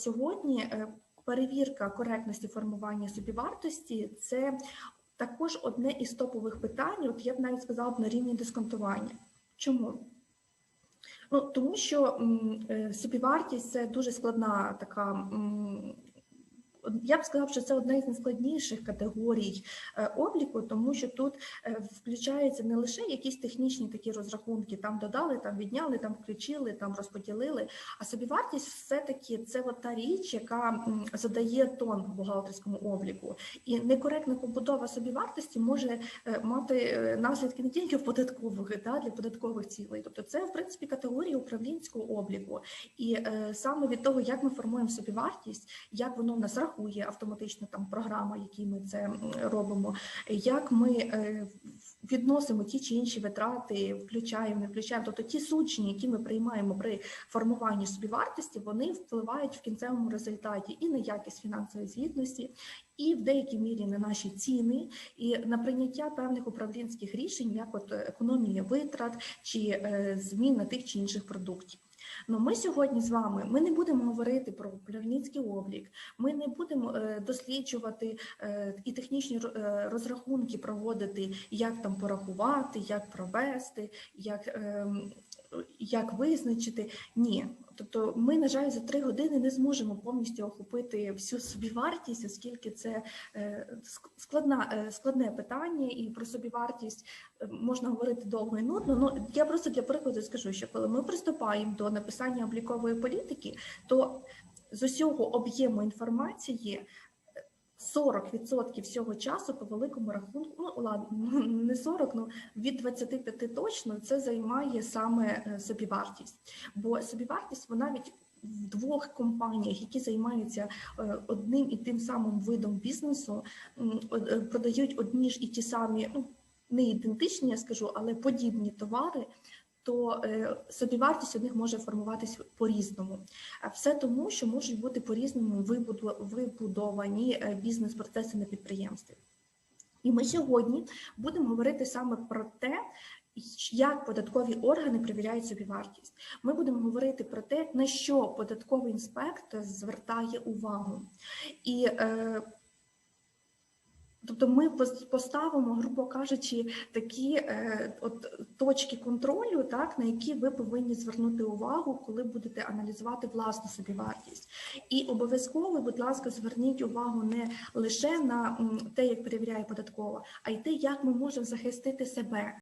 Сьогодні е, перевірка коректності формування собівартості це також одне із топових питань. От я б навіть сказала на рівні дисконтування. Чому? Ну, тому що е, собівартість це дуже складна така. Я б сказав, що це одна із найскладніших категорій е, обліку, тому що тут е, включаються не лише якісь технічні такі розрахунки, там додали, там відняли, там включили, там розподілили. А собівартість все-таки це от та річ, яка задає тон бухгалтерському обліку. І некоректна побудова собівартості може е, мати наслідки не тільки в податкових да, для податкових цілей. Тобто, це в принципі категорія управлінського обліку. І е, саме від того, як ми формуємо собівартість, як воно в нас рахує автоматично там програма, які ми це робимо, як ми е, відносимо ті чи інші витрати, включаємо, не включаємо. Тобто ті сучні, які ми приймаємо при формуванні собівартості, вони впливають в кінцевому результаті і на якість фінансової звітності, і в деякій мірі на наші ціни, і на прийняття певних управлінських рішень, як от економія витрат чи е, зміна тих чи інших продуктів. Ну, ми сьогодні з вами ми не будемо говорити про управлінський облік, ми не будемо е, досліджувати е, і технічні е, розрахунки проводити, як там порахувати, як провести, як, ем, як визначити. Ні. Тобто ми, на жаль, за три години не зможемо повністю охопити всю собівартість, оскільки це е, складна, е, складне питання, і про собівартість е, можна говорити довго і нудно. Ну я просто для прикладу скажу, що коли ми приступаємо до написання облікової політики, то з усього об'єму інформації. 40% всього часу по великому рахунку, ну ладно, не 40, ну від 25 точно це займає саме е, собівартість. Бо собівартість вона від в двох компаніях, які займаються е, одним і тим самим видом бізнесу, е, продають одні ж і ті самі, ну не ідентичні, я скажу, але подібні товари. То е, собівартість у них може формуватись по-різному. Все тому, що можуть бути по-різному вибудовані е, бізнес-процеси на підприємстві. І ми сьогодні будемо говорити саме про те, як податкові органи перевіряють собівартість. Ми будемо говорити про те, на що податковий інспектор звертає увагу. І е, Тобто ми поставимо, грубо кажучи, такі е, от точки контролю, так на які ви повинні звернути увагу, коли будете аналізувати власну собівартість. І обов'язково, будь ласка, зверніть увагу не лише на те, як перевіряє податкова, а й те, як ми можемо захистити себе.